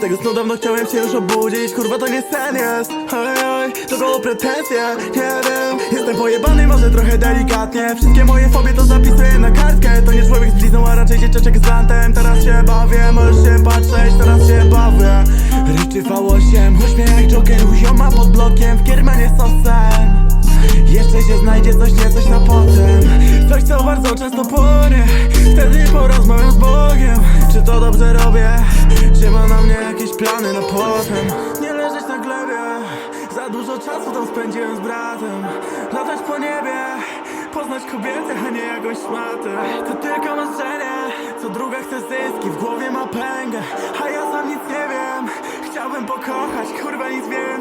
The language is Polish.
tego snu dawno chciałem się już obudzić Kurwa to nie sen jest. Oj, oj, to było pretensje Nie wiem, jestem pojebany może trochę delikatnie. Wszystkie moje fobie to zapisuję na kartkę. To nie człowiek z blizną, a raczej dzieciaczek z lantem. Teraz się bawię, możesz się patrzeć, teraz się bawię. Ryczy V8, uśmiech jak Joker Uzioma pod blokiem, w kiermanie sosem. Jeszcze się znajdzie coś, nie coś na potem. Coś co bardzo często płonie. Wtedy porozmawiam z Bogiem. Czy to dobrze robię? Plany na potem? Nie leżeć na glebie. Za dużo czasu tam spędziłem z bratem. Latać po niebie Poznać kobietę, a nie jakąś szmatę. To tylko marzenie. Co druga chce zyski, w głowie ma pęgę. A ja sam nic nie wiem. Chciałbym pokochać, kurwa nic więcej